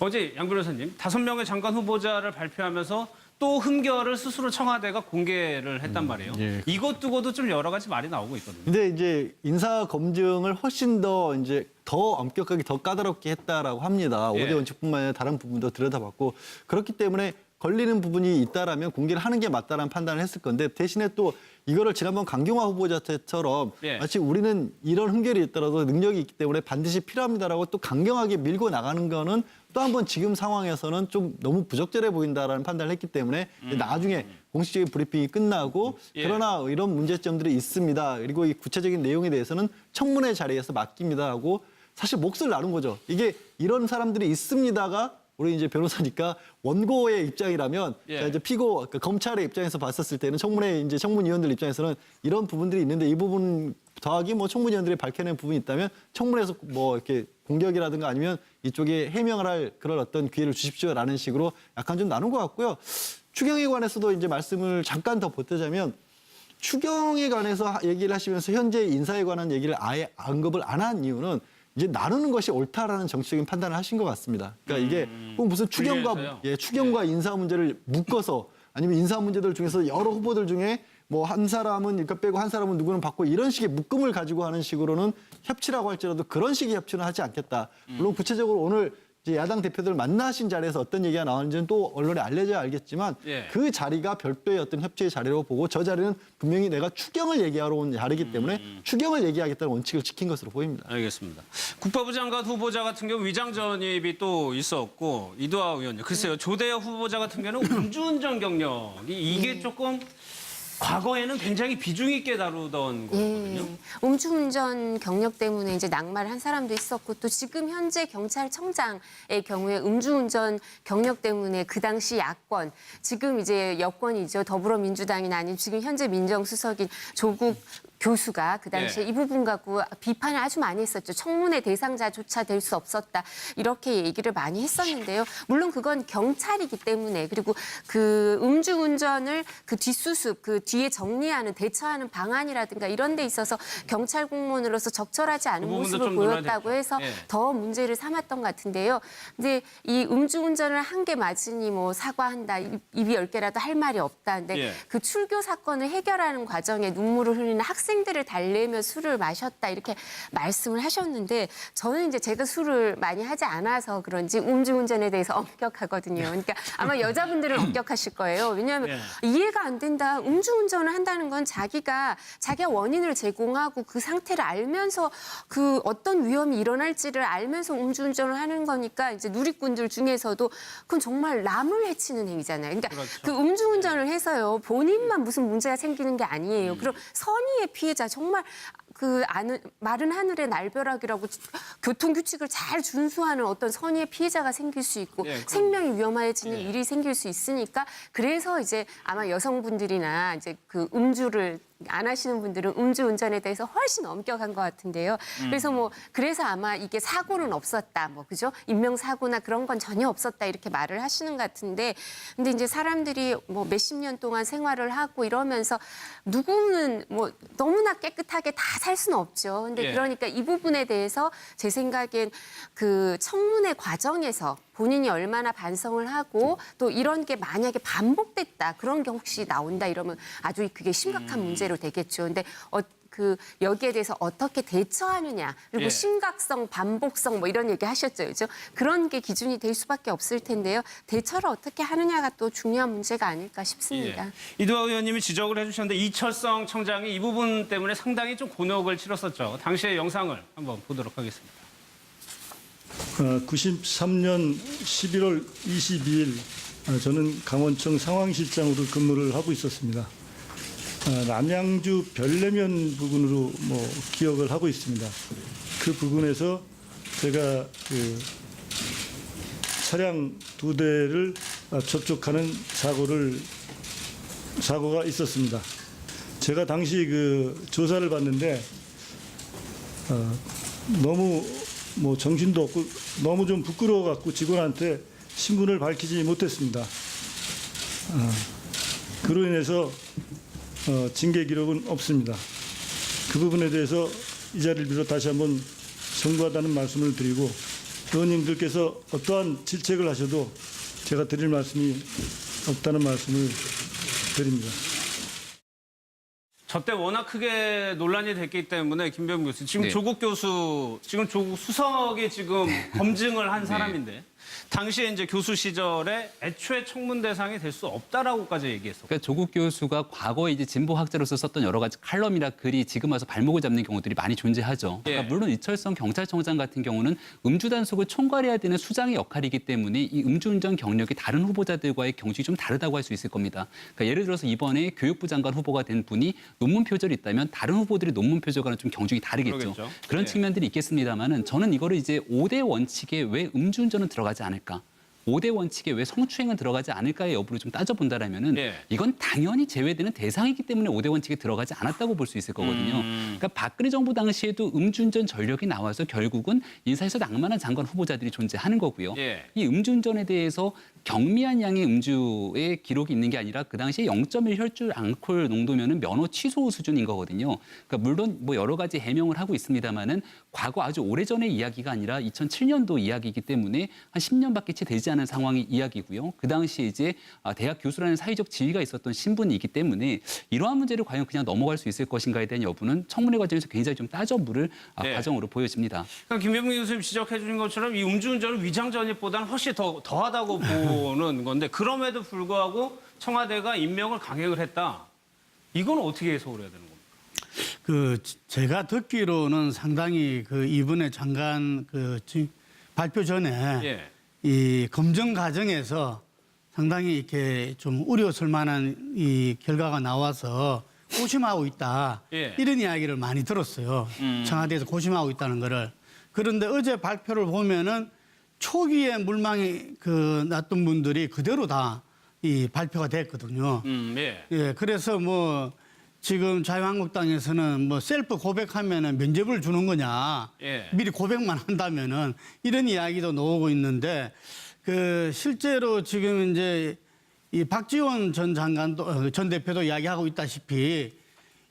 어제 양 변호사님 다섯 명의 장관 후보자를 발표하면서 또 흠결을 스스로 청와대가 공개를 했단 말이에요. 예. 이것 두고도 좀 여러 가지 말이 나오고 있거든요. 근데 이제 인사 검증을 훨씬 더 이제 더 엄격하게 더 까다롭게 했다라고 합니다. 예. 오대 원칙뿐만 아니라 다른 부분도 들여다봤고 그렇기 때문에 걸리는 부분이 있다라면 공개를 하는 게 맞다라는 판단을 했을 건데 대신에 또 이거를 지난번 강경화 후보자 때처럼 예. 마치 우리는 이런 흠결이 있더라도 능력이 있기 때문에 반드시 필요합니다라고 또 강경하게 밀고 나가는 거는 또 한 번 지금 상황에서는 좀 너무 부적절해 보인다라는 판단을 했기 때문에 나중에 공식적인 브리핑이 끝나고 음. 예. 그러나 이런 문제점들이 있습니다. 그리고 이 구체적인 내용에 대해서는 청문회 자리에서 맡깁니다 하고 사실 몫을 나눈 거죠. 이게 이런 사람들이 있습니다가 우리 이제 변호사니까 원고의 입장이라면 예. 자, 이제 피고 그 검찰의 입장에서 봤었을 때는 청문회 이제 청문위원들 입장에서는 이런 부분들이 있는데 이 부분 더하기 뭐 청문위원들이 밝혀낸 부분이 있다면 청문회에서 뭐 이렇게 공격이라든가 아니면 이쪽에 해명을 할 그런 어떤 기회를 주십시오라는 식으로 약간 좀 나눈 것 같고요. 추경에 관해서도 이제 말씀을 잠깐 더 보태자면 추경에 관해서 하- 얘기를 하시면서 현재 인사에 관한 얘기를 아예 언급을 안 한 이유는 이제 나누는 것이 옳다라는 정치적인 판단을 하신 것 같습니다. 그러니까 이게 꼭 무슨 추경과 분리해서요? 예, 추경과 인사 문제를 묶어서 아니면 인사 문제들 중에서 여러 후보들 중에 뭐 한 사람은 이거 빼고 한 사람은 누구는 받고 이런 식의 묶음을 가지고 하는 식으로는 협치라고 할지라도 그런 식의 협치는 하지 않겠다. 물론 구체적으로 오늘 야당 대표들 만나신 자리에서 어떤 얘기가 나왔는지는 또 언론에 알려져야 알겠지만 예. 그 자리가 별도의 어떤 협치의 자리라고 보고 저 자리는 분명히 내가 추경을 얘기하러 온 자리이기 때문에 추경을 얘기하겠다는 원칙을 지킨 것으로 보입니다. 알겠습니다. 국방부 장관 후보자 같은 경우 위장 전입이 또 있었고 이두하 의원님 글쎄요 조대엽 후보자 같은 경우는 음주운전 경력이 이게 조금 과거에는 굉장히 비중 있게 다루던 거거든요. 예. 음주운전 경력 때문에 이제 낙마를 한 사람도 있었고 또 지금 현재 경찰청장의 경우에 음주운전 경력 때문에 그 당시 야권 지금 이제 여권이죠 더불어민주당이나 아니면 지금 현재 민정수석인 조국 교수가 그 당시에 예. 이 부분 갖고 비판을 아주 많이 했었죠. 청문회 대상자조차 될 수 없었다. 이렇게 얘기를 많이 했었는데요. 물론 그건 경찰이기 때문에 그리고 그 음주운전을 그 뒷수습, 그 뒤에 정리하는 대처하는 방안이라든가 이런 데 있어서 경찰 공무원으로서 적절하지 않은 그 모습을 보였다고. 해서 예. 더 문제를 삼았던 것 같은데요. 근데 이 음주운전을 한 게 맞으니 뭐 사과한다, 입- 입이 열 개라도 할 말이 없다. 근데 예. 그 출교 사건을 해결하는 과정에 눈물을 흘리는 학생 들을 달래며 술을 마셨다 이렇게 말씀을 하셨는데 저는 이제 제가 술을 많이 하지 않아서 그런지 음주운전에 대해서 엄격하거든요. 그러니까 아마 여자분들은 엄격하실 거예요. 왜냐하면 예. 이해가 안 된다. 음주운전을 한다는 건 자기가 자기가 원인을 제공하고 그 상태를 알면서 그 어떤 위험이 일어날지를 알면서 음주운전을 하는 거니까 이제 누리꾼들 중에서도 그건 정말 남을 해치는 행위잖아요. 그러니까 그렇죠. 그 음주운전을 해서요 본인만 무슨 문제가 생기는 게 아니에요. 음. 그럼 선의의 피해자 정말 그 아는 마른 하늘의 날벼락이라고 교통 규칙을 잘 준수하는 어떤 선의의 피해자가 생길 수 있고 예, 그럼- 생명이 위험해지는 예. 일이 생길 수 있으니까 그래서 이제 아마 여성분들이나 이제 그 음주를 안 하시는 분들은 음주운전에 대해서 훨씬 엄격한 것 같은데요. 그래서 뭐 그래서 아마 이게 사고는 없었다, 뭐 그죠? 인명 사고나 그런 건 전혀 없었다 이렇게 말을 하시는 것 같은데, 근데 이제 사람들이 뭐 몇십 년 동안 생활을 하고 이러면서 누구는 뭐 너무나 깨끗하게 다 살 수는 없죠. 근데 예. 그러니까 이 부분에 대해서 제 생각엔 그 청문회 과정에서 본인이 얼마나 반성을 하고 또 이런 게 만약에 반복됐다 그런 게 혹시 나온다 이러면 아주 그게 심각한 문제로 되겠죠. 근데 어, 그 여기에 대해서 어떻게 대처하느냐 그리고 예. 심각성, 반복성 뭐 이런 얘기 하셨죠, 그죠? 그런 게 기준이 될 수밖에 없을 텐데요. 대처를 어떻게 하느냐가 또 중요한 문제가 아닐까 싶습니다. 예. 이두하 의원님이 지적을 해주셨는데 이철성 청장이 이 부분 때문에 상당히 좀 곤혹을 치렀었죠. 당시의 영상을 한번 보도록 하겠습니다. 93년 11월 22일 어, 저는 강원청 상황실장으로 근무를 하고 있었습니다. 어, 남양주 별내면 부근으로 뭐 기억을 하고 있습니다. 그 부근에서 제가 그 차량 두 대를 어, 접촉하는 사고를 사고가 있었습니다. 제가 당시 그 조사를 받는데 어, 너무 뭐 정신도 없고 너무 좀 부끄러워 갖고 직원한테 신분을 밝히지 못했습니다. 어, 그로 인해서 어, 징계 기록은 없습니다. 그 부분에 대해서 이 자리를 빌어 다시 한번 송구하다는 말씀을 드리고 의원님들께서 어떠한 질책을 하셔도 제가 드릴 말씀이 없다는 말씀을 드립니다. 저 때 워낙 크게 논란이 됐기 때문에 김병민 교수 지금 네. 조국 교수 지금 조국 수석이 지금 검증을 한 사람인데 당시에 이제 교수 시절에 애초에 청문 대상이 될 수 없다라고까지 얘기했었고 그러니까 조국 교수가 과거에 이제 진보 학자로서 썼던 여러 가지 칼럼이나 글이 지금 와서 발목을 잡는 경우들이 많이 존재하죠. 그러니까 예. 물론 이철성 경찰청장 같은 경우는 음주 단속을 총괄해야 되는 수장의 역할이기 때문에 이 음주운전 경력이 다른 후보자들과의 경직이 좀 다르다고 할 수 있을 겁니다. 그러니까 예를 들어서 이번에 교육부 장관 후보가 된 분이 논문 표절이 있다면 다른 후보들이 논문 표절과는 좀 경직이 다르겠죠. 그러겠죠. 그런 예. 측면들이 있겠습니다만은 저는 이거를 이제 5대 원칙에 왜 음주운전은 들어가지 않을까? 않을까. 5대 원칙에 왜 성추행은 들어가지 않을까의 여부를 좀 따져본다라면은 예. 이건 당연히 제외되는 대상이기 때문에 5대 원칙에 들어가지 않았다고 볼 수 있을 거거든요. 음. 그러니까 박근혜 정부 당시에도 음주운전 전력이 나와서 결국은 인사에서 낭만한 장관 후보자들이 존재하는 거고요. 예. 이 음주운전에 대해서 경미한 양의 음주의 기록이 있는 게 아니라 그 당시에 0.1 혈중 앙콜 농도면은 면허 취소 수준인 거거든요. 그러니까 물론 뭐 여러 가지 해명을 하고 있습니다만은 과거 아주 오래전의 이야기가 아니라 2007년도 이야기이기 때문에 한 10년밖에 채 되지 않은 상황의 이야기고요. 그 당시에 이제 아, 대학 교수라는 사회적 지위가 있었던 신분이기 때문에 이러한 문제를 과연 그냥 넘어갈 수 있을 것인가에 대한 여부는 청문회 과정에서 굉장히 좀 따져 물을 아, 네. 과정으로 보여집니다. 그러니까 김병민 교수님 지적해 주신 것처럼 이 음주운전은 위장 전입보다는 훨씬 더 더하다고 보는 건데 그럼에도 불구하고 청와대가 임명을 강행을 했다. 이건 어떻게 해석을 해야 되는 겁니까? 그 제가 듣기로는 상당히 그 이번에 장관 그 지- 발표 전에 예. 이 검증 과정에서 상당히 이렇게 좀 우려설 만한 이 결과가 나와서 고심하고 있다 예. 이런 이야기를 많이 들었어요. 청와대에서 고심하고 있다는 거를 그런데 어제 발표를 보면은 초기에 물망이 그 났던 분들이 그대로 다 이 발표가 됐거든요. 음, 예. 예, 그래서 뭐 지금 자유한국당에서는 뭐 셀프 고백하면은 면접을 주는 거냐, 예. 미리 고백만 한다면은 이런 이야기도 나오고 있는데 그 실제로 지금 이제 이 박지원 전 장관도 어, 전 대표도 이야기하고 있다시피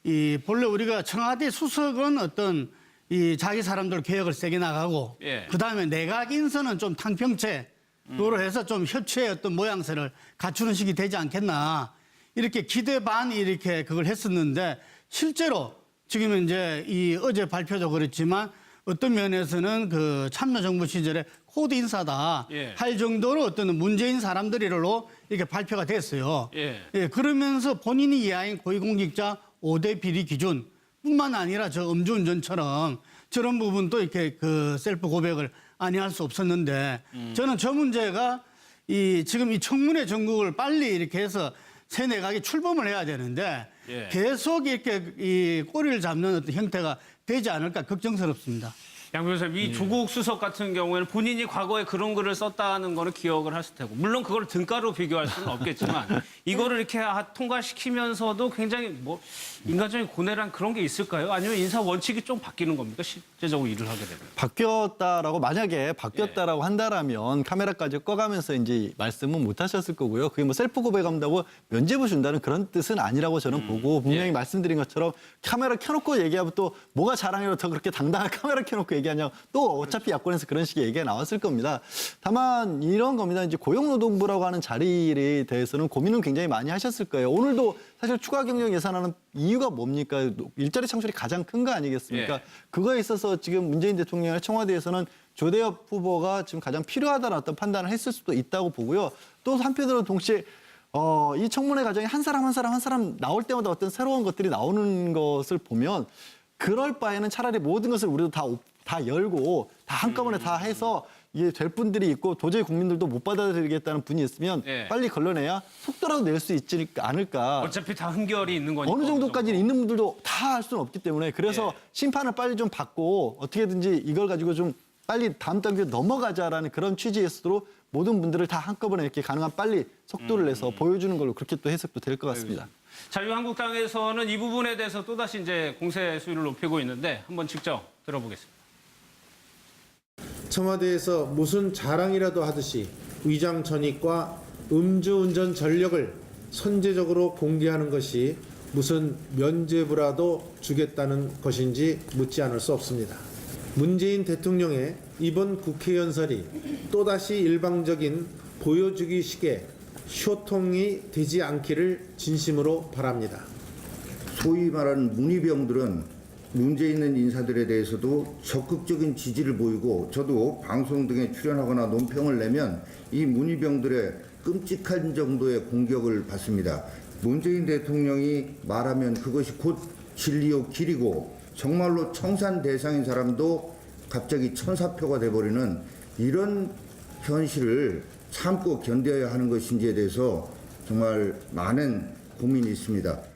이 본래 우리가 청와대 수석은 어떤 이 자기 사람들 개혁을 세게 나가고 예. 그 다음에 내각 인선은 좀 탕평채 도로 해서 좀 협치의 어떤 모양새를 갖추는 식이 되지 않겠나 이렇게 기대 반 이렇게 그걸 했었는데 실제로 지금 이제 이 어제 발표도 그렇지만 어떤 면에서는 그 참여정부 시절에 코드 인사다 예. 할 정도로 어떤 문재인 사람들이로 이렇게 발표가 됐어요. 예. 예, 그러면서 본인이 이하인 고위공직자 5대 비리 기준 뿐만 아니라 저 음주운전처럼 저런 부분도 이렇게 그 셀프 고백을 아니할 수 없었는데 저는 저 문제가 이 지금 이 청문회 전국을 빨리 이렇게 해서 새 내각이 출범을 해야 되는데 예. 계속 이렇게 이 꼬리를 잡는 어떤 형태가 되지 않을까 걱정스럽습니다. 양 변호사님, 이 조국 수석 같은 경우에는 본인이 과거에 그런 글을 썼다는 거는 기억을 했을 테고 물론 그걸 등가로 비교할 수는 없겠지만 이거를 이렇게 하- 통과시키면서도 굉장히 뭐 인간적인 고뇌란 그런 게 있을까요? 아니면 인사 원칙이 좀 바뀌는 겁니까? 실제적으로 일을 하게 되면. 바뀌었다라고 만약에 바뀌었다라고 한다라면 카메라까지 꺼가면서 이제 말씀은 못 하셨을 거고요. 그게 뭐 셀프 고백한다고 면죄부 준다는 그런 뜻은 아니라고 저는 보고 분명히 예. 말씀드린 것처럼 카메라 켜놓고 얘기하면 또 뭐가 자랑이라고 더 그렇게 당당한 카메라 켜놓고 얘기하냐 또 어차피 야권에서 그런 식의 얘기가 나왔을 겁니다. 다만 이런 겁니다. 이제 고용노동부라고 하는 자리에 대해서는 고민은 굉장히 많이 하셨을 거예요. 오늘도 사실 추가 경영 예산하는 이유가 뭡니까? 일자리 창출이 가장 큰 거 아니겠습니까? 예. 그거에 있어서 지금 문재인 대통령의 청와대에서는 조대엽 후보가 지금 가장 필요하다는 어떤 판단을 했을 수도 있다고 보고요. 또 한편으로 동시에 어, 이 청문회 과정에 한 사람 한 사람 한 사람 나올 때마다 어떤 새로운 것들이 나오는 것을 보면 그럴 바에는 차라리 모든 것을 우리도 다, 오- 다 열고 다 한꺼번에 다 해서 이게 될 분들이 있고 도저히 국민들도 못 받아들이겠다는 분이 있으면 예. 빨리 걸러내야 속도라도 낼 수 있지 않을까. 어차피 다 흠결이 있는 거니까. 어느 정도까지는 있는 분들도 다 할 수는 없기 때문에 그래서 예. 심판을 빨리 좀 받고 어떻게든지 이걸 가지고 좀 빨리 다음 단계로 넘어가자라는 그런 취지에서도 모든 분들을 다 한꺼번에 이렇게 가능한 빨리 속도를 내서 보여주는 걸로 그렇게 또 해석도 될 것 같습니다. 자유한국당에서는 이 부분에 대해서 또다시 이제 공세 수위를 높이고 있는데 한번 직접 들어보겠습니다. 청와대에서 무슨 자랑이라도 하듯이 위장 전입과 음주운전 전력을 선제적으로 공개하는 것이 무슨 면죄부라도 주겠다는 것인지 묻지 않을 수 없습니다. 문재인 대통령의 이번 국회 연설이 또다시 일방적인 보여주기식의 쇼통이 되지 않기를 진심으로 바랍니다. 소위 말하는 문의병들은 문제 있는 인사들에 대해서도 적극적인 지지를 보이고 저도 방송 등에 출연하거나 논평을 내면 이 문의병들의 끔찍한 정도의 공격을 받습니다. 문재인 대통령이 말하면 그것이 곧 진리요 길이고 정말로 청산 대상인 사람도 갑자기 천사표가 돼버리는 이런 현실을 참고 견뎌야 하는 것인지에 대해서 정말 많은 고민이 있습니다.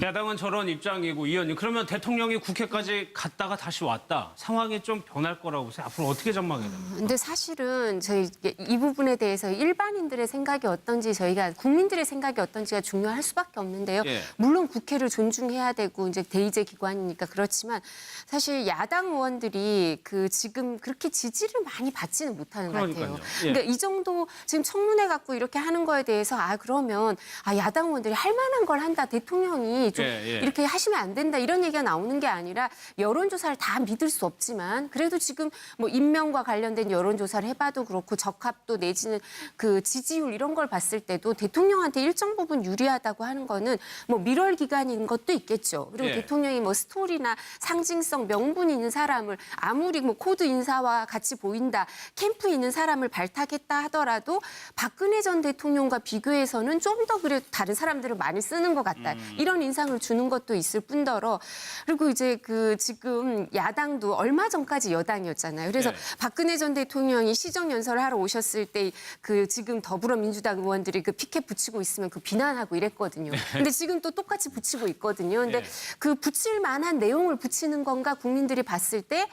야당은 저런 입장이고 의원님 그러면 대통령이 국회까지 갔다가 다시 왔다 상황이 좀 변할 거라고 보세요. 앞으로 어떻게 전망해야 됩니까? 근데 사실은 저희 이 부분에 대해서 일반인들의 생각이 어떤지 저희가 국민들의 생각이 어떤지가 중요할 수밖에 없는데요. 예. 물론 국회를 존중해야 되고 이제 대의제 기관이니까 그렇지만 사실 야당 의원들이 그 지금 그렇게 지지를 많이 받지는 못하는 것 그러니까요. 같아요. 예. 그러니까 이 정도 지금 청문회 갖고 이렇게 하는 거에 대해서 아 그러면 아 야당 의원들이 할 만한 걸 한다 대통령 이 좀 예, 예. 이렇게 하시면 안 된다 이런 얘기가 나오는 게 아니라 여론조사를 다 믿을 수 없지만 그래도 지금 뭐 임명과 관련된 여론조사를 해봐도 그렇고 적합도 내지는 그 지지율 이런 걸 봤을 때도 대통령한테 일정 부분 유리하다고 하는 거는 뭐 밀월 기간인 것도 있겠죠. 그리고 예. 대통령이 뭐 스토리나 상징성 명분 있는 사람을 아무리 뭐 코드 인사와 같이 보인다 캠프 있는 사람을 발탁했다 하더라도 박근혜 전 대통령과 비교해서는 좀 더 그래도 다른 사람들을 많이 쓰는 것 같다. 이런 인상을 주는 것도 있을 뿐더러 그리고 이제 그 지금 야당도 얼마 전까지 여당이었잖아요. 그래서 네. 박근혜 전 대통령이 시정 연설을 하러 오셨을 때 그 지금 더불어민주당 의원들이 그 피켓 붙이고 있으면 그 비난하고 이랬거든요. 근데 지금 또 똑같이 붙이고 있거든요. 근데 네. 그 붙일 만한 내용을 붙이는 건가 국민들이 봤을 때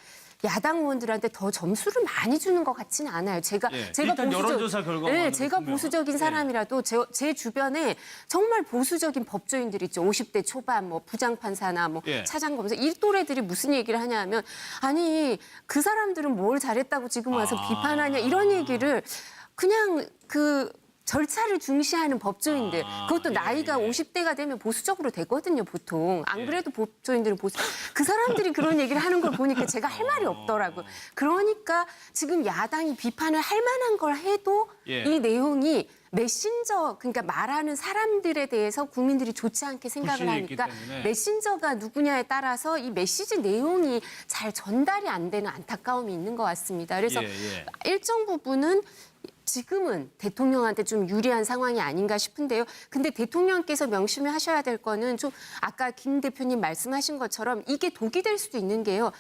야당 의원들한테 더 점수를 많이 주는 것 같지는 않아요. 제가 예, 제가 일단 여론조사 결과만으로 네, 제가 보면. 보수적인 예. 사람이라도 제, 제 주변에 정말 보수적인 법조인들 있죠. 50대 초반 뭐 부장판사나 뭐 예. 차장검사 이 또래들이 무슨 얘기를 하냐면 아니 그 사람들은 뭘 잘했다고 지금 와서 아. 비판하냐 이런 얘기를 그냥 그 절차를 중시하는 법조인들 아, 그것도 예, 나이가 예. 50대가 되면 보수적으로 되거든요 보통 안 그래도 법조인들은 보수 그 사람들이 그런 얘기를 하는 걸 보니까 제가 할 말이 없더라고요 그러니까 지금 야당이 비판을 할 만한 걸 해도 예. 이 내용이 메신저 그러니까 말하는 사람들에 대해서 국민들이 좋지 않게 생각을 하니까. 메신저가 누구냐에 따라서 이 메시지 내용이 잘 전달이 안 되는 안타까움이 있는 것 같습니다. 그래서 예, 예. 일정 부분은 지금은 대통령한테 좀 유리한 상황이 아닌가 싶은데요. 근데 대통령께서 명심을 하셔야 될 거는 좀 아까 김 대표님 말씀하신 것처럼 이게 독이 될 수도 있는 게요.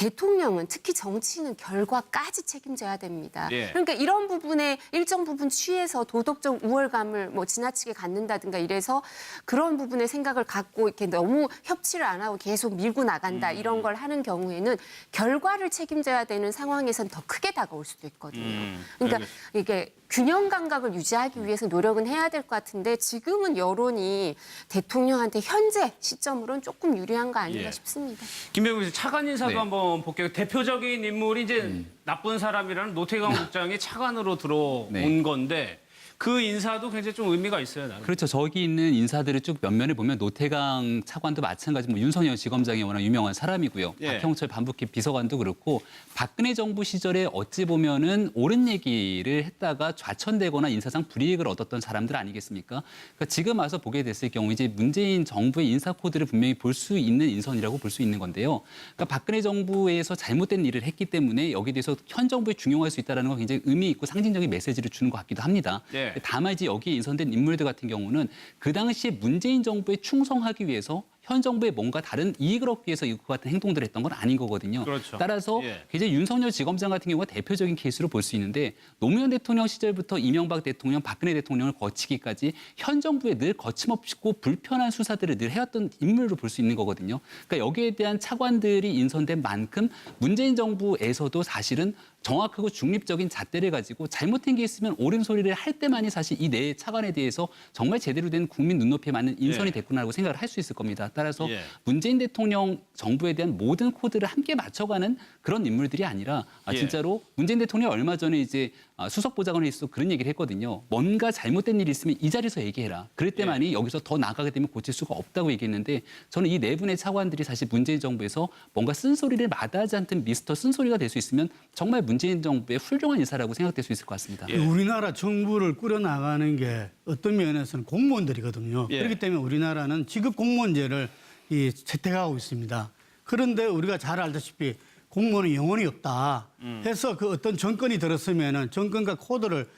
대통령은 특히 정치인은 결과까지 책임져야 됩니다. 예. 그러니까 이런 부분에 일정 부분 취해서 도덕적 우월감을 뭐 지나치게 갖는다든가 이래서 그런 부분에 생각을 갖고 이렇게 너무 협치를 안 하고 계속 밀고 나간다 이런 걸 하는 경우에는 결과를 책임져야 되는 상황에선 더 크게 다가올 수도 있거든요. 음, 그러니까 알겠습니다. 이게 균형 감각을 유지하기 위해서 노력은 해야 될 것 같은데 지금은 여론이 대통령한테 현재 시점으로는 조금 유리한 거 아닌가 예. 싶습니다. 김병민 씨 차관 인사도 네. 한번 볼게요. 대표적인 인물이 이제 음. 나쁜 사람이라는 노태강 국장이 차관으로 들어온 네. 건데 그 인사도 굉장히 좀 의미가 있어요. 나는. 그렇죠. 저기 있는 인사들을 쭉 면면을 보면 노태강 차관도 마찬가지, 뭐 윤석열 지검장이 워낙 유명한 사람이고요. 예. 박형철 반부기 비서관도 그렇고 박근혜 정부 시절에 어찌 보면은 옳은 얘기를 했다가 좌천되거나 인사상 불이익을 얻었던 사람들 아니겠습니까? 그러니까 지금 와서 보게 됐을 경우 이제 문재인 정부의 인사 코드를 분명히 볼 수 있는 인선이라고 볼 수 있는 건데요. 그러니까 박근혜 정부에서 잘못된 일을 했기 때문에 여기 에 대해서 현 정부에 중용할 수 있다는 건 굉장히 의미 있고 상징적인 메시지를 주는 것 같기도 합니다. 예. 다만 이제 여기에 인선된 인물들 같은 경우는 그 당시에 문재인 정부에 충성하기 위해서 현 정부에 뭔가 다른 이익을 얻기 위해서 이거 같은 행동들을 했던 건 아닌 거거든요. 그렇죠. 따라서 예. 이제 윤석열 지검장 같은 경우가 대표적인 케이스로 볼 수 있는데 노무현 대통령 시절부터 이명박 대통령, 박근혜 대통령을 거치기까지 현 정부에 늘 거침없고 불편한 수사들을 늘 해왔던 인물로 볼 수 있는 거거든요. 그러니까 여기에 대한 차관들이 인선된 만큼 문재인 정부에서도 사실은 정확하고 중립적인 잣대를 가지고 잘못된 게 있으면 옳은 소리를 할 때만이 사실 이 내 차관에 대해서 정말 제대로 된 국민 눈높이에 맞는 인선이 예. 됐구나라고 생각을 할 수 있을 겁니다. 따라서 예. 문재인 대통령 정부에 대한 모든 코드를 함께 맞춰가는 그런 인물들이 아니라 아, 예. 진짜로 문재인 대통령이 얼마 전에 이제 아, 수석 보좌관에서 그런 얘기를 했거든요. 뭔가 잘못된 일이 있으면 이 자리에서 얘기해라. 그럴 때만이 여기서 더 나가게 되면 고칠 수가 없다고 얘기했는데 저는 이 네 분의 차관들이 사실 문재인 정부에서 뭔가 쓴소리를 마다하지 않던 미스터 쓴소리가 될 수 있으면 정말 문재인 정부의 훌륭한 인사라고 생각될 수 있을 것 같습니다. 우리나라 정부를 꾸려나가는 게 어떤 면에서는 공무원들이거든요. 예. 그렇기 때문에 우리나라는 지급 공무원제를 이 채택하고 있습니다. 그런데 우리가 잘 알다시피 공무원은 영혼이 없다 해서 그 어떤 정권이 들었으면은 정권과 코드를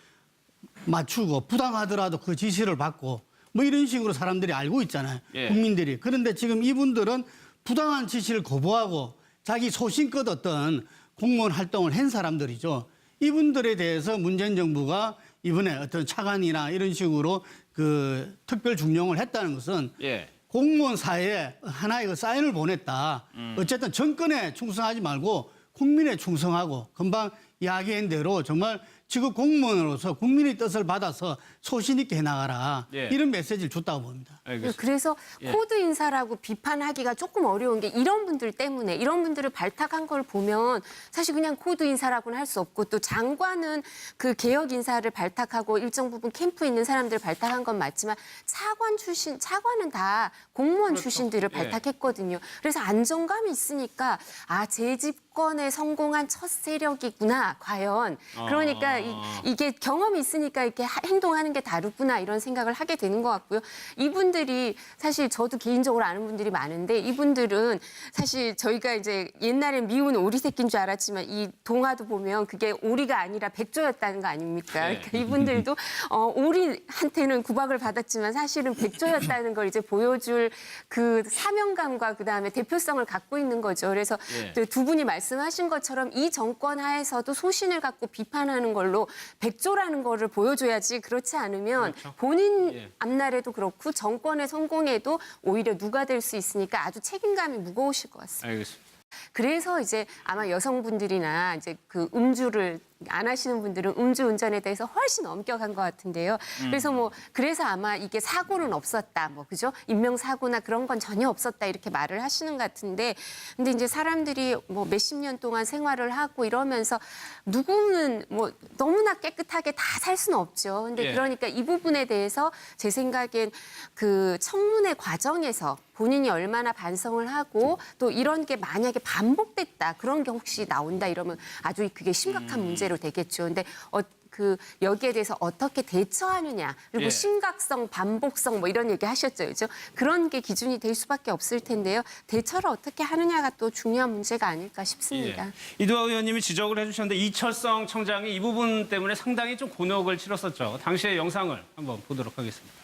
맞추고 부당하더라도 그 지시를 받고 뭐 이런 식으로 사람들이 알고 있잖아요. 예. 국민들이. 그런데 지금 이분들은 부당한 지시를 거부하고 자기 소신껏 어떤 공무원 활동을 한 사람들이죠. 이분들에 대해서 문재인 정부가 이번에 어떤 차관이나 이런 식으로 그 특별 중용을 했다는 것은 예. 공무원 사회에 하나의 그 사인을 보냈다. 어쨌든 정권에 충성하지 말고 국민에 충성하고 금방 이야기한 대로 정말 지금 공무원으로서 국민의 뜻을 받아서 소신 있게 해나가라. 예. 이런 메시지를 줬다고 봅니다. 알겠습니다. 그래서 예. 코드 인사라고 비판하기가 조금 어려운 게 이런 분들 때문에 이런 분들을 발탁한 걸 보면 사실 그냥 코드 인사라고는 할 수 없고 또 장관은 그 개혁 인사를 발탁하고 일정 부분 캠프에 있는 사람들을 발탁한 건 맞지만 차관 출신 차관은 다 공무원 출신들을 예. 발탁했거든요. 그래서 안정감이 있으니까 아 재집권에 성공한 첫 세력이구나 과연 그러니까 이, 이 게 경험이 있으니까 이렇게 하- 행동하는 게 다르구나 이런 생각을 하게 되는 것 같고요. 이분들이 사실 저도 개인적으로 아는 분들이 많은데 이분들은 사실 저희가 이제 옛날엔 미운 오리 새끼인 줄 알았지만 이 동화도 보면 그게 오리가 아니라 백조였다는 거 아닙니까? 네. 그러니까 이분들도 어, 오리한테는 구박을 받았지만 사실은 백조였다는 걸 이제 보여줄 그 사명감과 그 다음에 대표성을 갖고 있는 거죠. 그래서 예. 또두 분이 말씀하신 것처럼 이 정권 하에서도 소신을 갖고 비판하는 걸로 백조라는 거를 보여줘야지 그렇지 않으면 본인 예. 앞날에도 그렇고 정권의 성공에도 오히려 누가 될 수 있으니까 아주 책임감이 무거우실 것 같습니다. 알겠습니다. 그래서 이제 아마 여성분들이나 이제 그 음주를 안 하시는 분들은 음주 운전에 대해서 훨씬 엄격한 것 같은데요. 그래서 뭐 그래서 아마 이게 사고는 없었다, 뭐 그죠? 인명 사고나 그런 건 전혀 없었다 이렇게 말을 하시는 것 같은데, 근데 이제 사람들이 뭐 몇십 년 동안 생활을 하고 이러면서 누구는 뭐 너무나 깨끗하게 다 살 수는 없죠. 근데 예. 그러니까 이 부분에 대해서 제 생각엔 그 청문회 과정에서 본인이 얼마나 반성을 하고 또 이런 게 만약에 반복됐다 그런 게 혹시 나온다 이러면 아주 그게 심각한 음. 문제로 되겠죠. 근데 어, 그 여기에 대해서 어떻게 대처하느냐 그리고 예. 심각성, 반복성 뭐 이런 얘기 하셨죠, 그죠? 그런 게 기준이 될 수밖에 없을 텐데요. 대처를 어떻게 하느냐가 또 중요한 문제가 아닐까 싶습니다. 예. 이두하 의원님이 지적을 해주셨는데 이철성 청장이 이 부분 때문에 상당히 좀 곤혹을 치렀었죠. 당시의 영상을 한번 보도록 하겠습니다.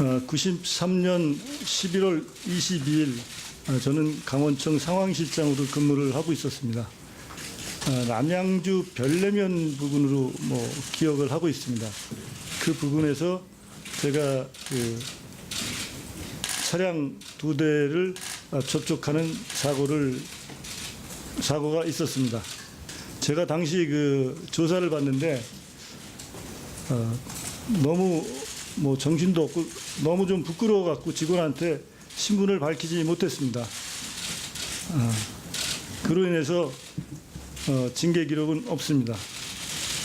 어, 93년 11월 22일 어, 저는 강원청 상황실장으로 근무를 하고 있었습니다. 어, 남양주 별내면 부근으로 뭐 기억을 하고 있습니다. 그 부근에서 제가 그 차량 두 대를 어, 접촉하는 사고를 사고가 있었습니다. 제가 당시 그 조사를 받는데 어, 너무 뭐 정신도 없고 너무 좀 부끄러워 갖고 직원한테 신분을 밝히지 못했습니다. 어, 그로 인해서 어, 징계 기록은 없습니다.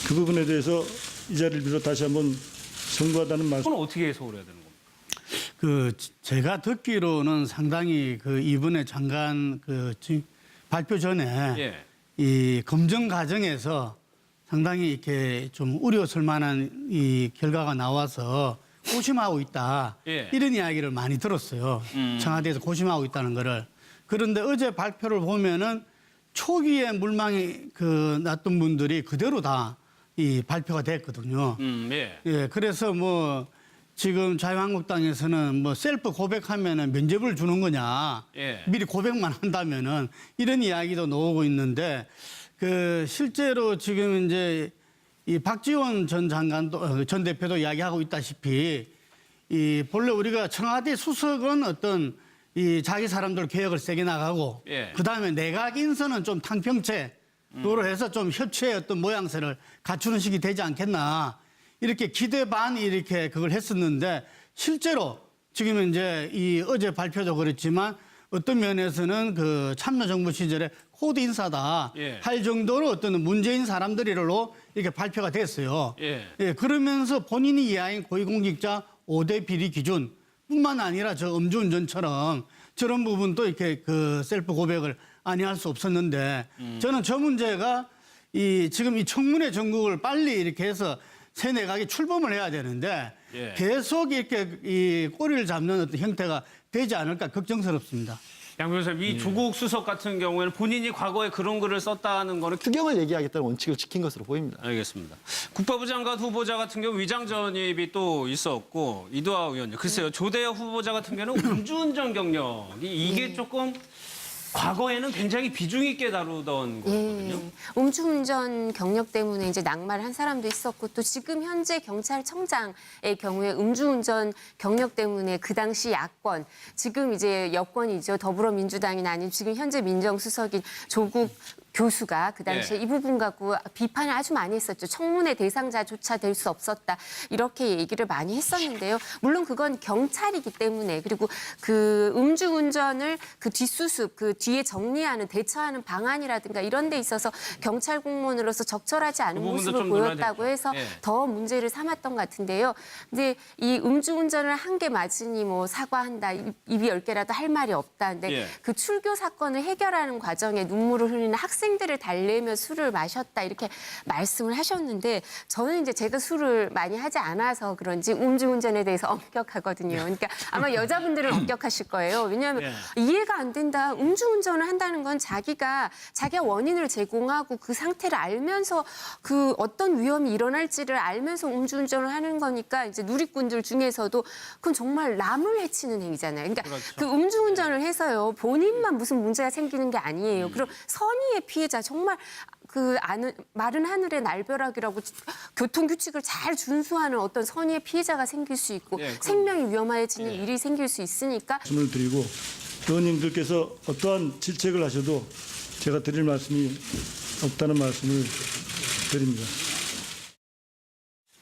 그 부분에 대해서 이 자리를 빌어 다시 한번 송구하다는 말씀. 그건 어떻게 해석을 해야 되는 겁니까? 그 제가 듣기로는 상당히 그 이번에 장관 그 지- 발표 전에 예. 이 검증 과정에서 상당히 이렇게 좀 우려설 만한 이 결과가 나와서 고심하고 있다. 예. 이런 이야기를 많이 들었어요. 청와대에서 고심하고 있다는 거를. 그런데 어제 발표를 보면은 초기에 물망이 그 났던 분들이 그대로 다 이 발표가 됐거든요. 음, 예. 예, 그래서 뭐 지금 자유한국당에서는 뭐 셀프 고백하면은 면접을 주는 거냐, 예. 미리 고백만 한다면은 이런 이야기도 나오고 있는데 그 실제로 지금 이제 이 박지원 전 장관도 어, 전 대표도 이야기하고 있다시피 이 본래 우리가 청와대 수석은 어떤 이 자기 사람들 개혁을 세게 나가고 예. 그 다음에 내각 인선은 좀 탕평채 도로 해서 좀 협치의 어떤 모양새를 갖추는 식이 되지 않겠나 이렇게 기대 반 이렇게 그걸 했었는데 실제로 지금 이제 이 어제 발표도 그렇지만 어떤 면에서는 그 참여정부 시절에 코드 인사다 예. 할 정도로 어떤 문재인 사람들이로 이렇게 발표가 됐어요. 예. 그러면서 본인이 이하인 고위공직자 5대 비리 기준 뿐만 아니라 저 음주운전처럼 저런 부분도 이렇게 그 셀프 고백을 아니할 수 없었는데 음. 저는 저 문제가 이 지금 이 청문회 전국을 빨리 이렇게 해서 새 내각이 출범을 해야 되는데 예. 계속 이렇게 이 꼬리를 잡는 어떤 형태가 되지 않을까 걱정스럽습니다. 양 변호사님, 이 조국 수석 같은 경우에는 본인이 과거에 그런 글을 썼다는 거는 추경을 얘기하겠다는 원칙을 지킨 것으로 보입니다. 알겠습니다. 국방부 장관 후보자 같은 경우 위장 전입이 또 있었고 이두하 의원님 글쎄요 조대엽 후보자 같은 경우는 음주운전 경력이 이게 조금 과거에는 굉장히 비중 있게 다루던 거거든요. 예. 음주운전 경력 때문에 이제 낙마를 한 사람도 있었고 또 지금 현재 경찰청장의 경우에 음주운전 경력 때문에 그 당시 야권 지금 이제 여권이죠 더불어민주당이 아닌 지금 현재 민정수석인 조국 교수가 그 당시에 예. 이 부분 갖고 비판을 아주 많이 했었죠. 청문회 대상자조차 될 수 없었다. 이렇게 얘기를 많이 했었는데요. 물론 그건 경찰이기 때문에 그리고 그 음주운전을 그 뒷수습, 그 뒤에 정리하는 대처하는 방안이라든가 이런 데 있어서 경찰 공무원으로서 적절하지 않은 그 모습을 보였다고. 해서 예. 더 문제를 삼았던 것 같은데요. 근데 이 음주운전을 한게 맞으니 뭐 사과한다, 입- 입이 열 개라도 할 말이 없다. 근데 예. 그 출교 사건을 해결하는 과정에 눈물을 흘리는 학생 들을 달래며 술을 마셨다 이렇게 말씀을 하셨는데 저는 이제 제가 술을 많이 하지 않아서 그런지 음주운전에 대해서 엄격하거든요. 그러니까 아마 여자분들은 엄격하실 거예요. 왜냐하면 예. 이해가 안 된다. 음주운전을 한다는 건 자기가 자기가 원인을 제공하고 그 상태를 알면서 그 어떤 위험이 일어날지를 알면서 음주운전을 하는 거니까 이제 누리꾼들 중에서도 그건 정말 남을 해치는 행위잖아요. 그러니까 그 음주운전을 해서요 본인만 무슨 문제가 생기는 게 아니에요. 그럼 선의의 피 해자 정말 그 아는 마른 하늘의 날벼락이라고 교통 규칙을 잘 준수하는 어떤 선의의 피해자가 생길 수 있고 예. 생명이 위험해지는 일이 생길 수 있으니까 말씀을 드리고 의원님들께서 어떠한 질책을 하셔도 제가 드릴 말씀이 없다는 말씀을 드립니다.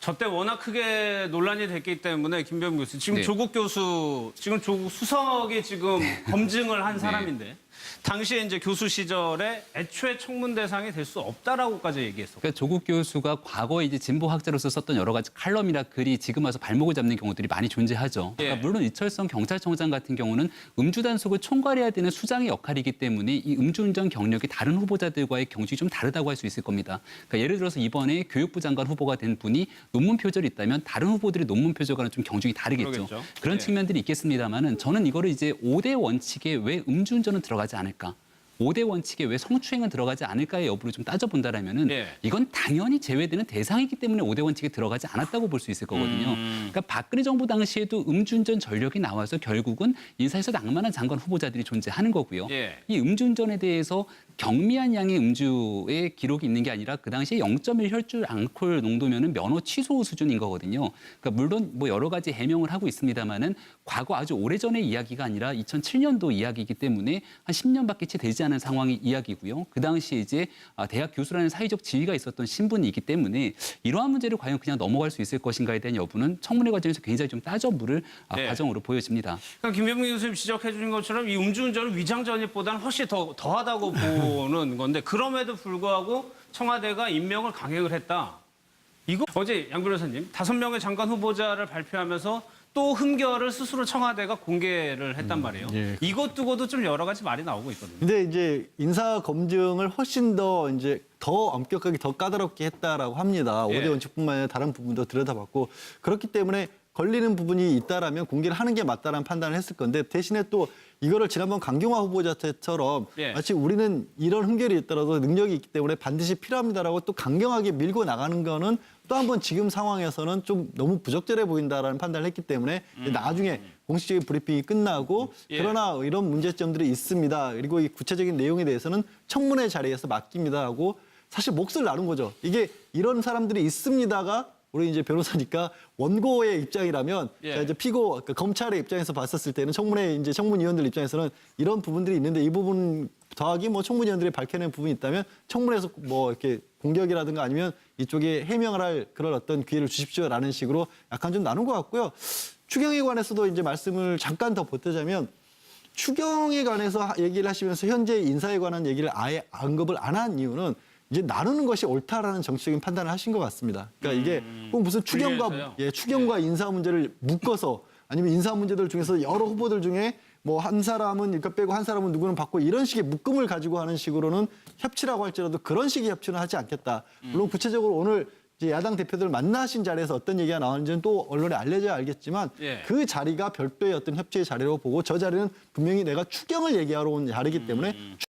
저 때 워낙 크게 논란이 됐기 때문에 김병 교수 지금 네. 조국 교수 지금 조국 수석이 지금 검증을 한 사람인데 당시에 이제 교수 시절에 애초에 청문 대상이 될 수 없다라고까지 얘기했어. 그러니까 조국 교수가 과거에 이제 진보 학자로서 썼던 여러 가지 칼럼이나 글이 지금 와서 발목을 잡는 경우들이 많이 존재하죠. 그러니까 예. 물론 이철성 경찰청장 같은 경우는 음주 단속을 총괄해야 되는 수장의 역할이기 때문에 이 음주운전 경력이 다른 후보자들과의 경직이 좀 다르다고 할 수 있을 겁니다. 그러니까 예를 들어서 이번에 교육부 장관 후보가 된 분이 논문 표절이 있다면 다른 후보들의 논문 표절과는 좀 경직이 다르겠죠. 그러겠죠. 그런 예. 측면들이 있겠습니다만은 저는 이거를 이제 5대 원칙에 왜 음주운전은 들어가 지 않을까? 5대 원칙에 왜 성추행은 들어가지 않을까의 여부를 좀 따져본다라면은 예. 이건 당연히 제외되는 대상이기 때문에 5대 원칙에 들어가지 않았다고 볼 수 있을 거거든요. 음. 그러니까 박근혜 정부 당시에도 음주운전 전력이 나와서 결국은 인사에서 낭만한 장관 후보자들이 존재하는 거고요. 예. 이 음주운전에 대해서 경미한 양의 음주의 기록이 있는 게 아니라 그 당시에 0.1 혈중 알코올 농도면은 면허 취소 수준인 거거든요. 그러니까 물론 뭐 여러 가지 해명을 하고 있습니다만은 과거 아주 오래전의 이야기가 아니라 2007년도 이야기이기 때문에 한 10년밖에 채 되지 않은 상황의 이야기고요. 그 당시에 이제 아, 대학 교수라는 사회적 지위가 있었던 신분이기 때문에 이러한 문제를 과연 그냥 넘어갈 수 있을 것인가에 대한 여부는 청문회 과정에서 굉장히 좀 따져 물을 아, 네. 과정으로 보여집니다. 그러니까 김병민 교수님 지적해 주신 것처럼 이 음주운전은 위장 전입보다는 훨씬 더 더하다고 보는 건데 그럼에도 불구하고 청와대가 임명을 강행을 했다. 이거 어제 양 변호사님 다섯 명의 장관 후보자를 발표하면서 또 흠결을 스스로 청와대가 공개를 했단 말이에요. 예. 이것 두고도 좀 여러 가지 말이 나오고 있거든요. 근데 이제 인사 검증을 훨씬 더 이제 더 엄격하게 더 까다롭게 했다라고 합니다. 예. 오대 원칙뿐만 아니라 다른 부분도 들여다봤고 그렇기 때문에 걸리는 부분이 있다라면 공개를 하는 게 맞다라는 판단을 했을 건데 대신에 또 이거를 지난번 강경화 후보자처럼 예. 마치 우리는 이런 흠결이 있더라도 능력이 있기 때문에 반드시 필요합니다라고 또 강경하게 밀고 나가는 거는 또 한 번 지금 상황에서는 좀 너무 부적절해 보인다라는 판단을 했기 때문에 나중에 공식적인 브리핑이 끝나고 음. 예. 그러나 이런 문제점들이 있습니다. 그리고 이 구체적인 내용에 대해서는 청문회 자리에서 맡깁니다 하고 사실 몫을 나눈 거죠. 이게 이런 사람들이 있습니다가 우리 이제 변호사니까 원고의 입장이라면 예. 자, 이제 피고 그러니까 검찰의 입장에서 봤었을 때는 청문회 이제 청문위원들 입장에서는 이런 부분들이 있는데 이 부분 더하기 뭐 청문위원들이 밝혀낸 부분이 있다면 청문회에서 뭐 이렇게 공격이라든가 아니면 이쪽에 해명을 할 그런 어떤 기회를 주십시오라는 식으로 약간 좀 나눈 것 같고요. 추경에 관해서도 이제 말씀을 잠깐 더 보태자면 추경에 관해서 하- 얘기를 하시면서 현재 인사에 관한 얘기를 아예 언급을 안 한 이유는 이제 나누는 것이 옳다라는 정치적인 판단을 하신 것 같습니다. 그러니까 이게 꼭 무슨 추경과 분리해서요? 예, 추경과 인사 문제를 묶어서 아니면 인사 문제들 중에서 여러 후보들 중에 뭐 한 사람은 이거 빼고 한 사람은 누구는 받고 이런 식의 묶음을 가지고 하는 식으로는 협치라고 할지라도 그런 식의 협치는 하지 않겠다. 물론 구체적으로 오늘 이제 야당 대표들 만나신 자리에서 어떤 얘기가 나왔는지는 또 언론에 알려져야 알겠지만 예. 그 자리가 별도의 어떤 협치의 자리로 보고 저 자리는 분명히 내가 추경을 얘기하러 온 자리이기 때문에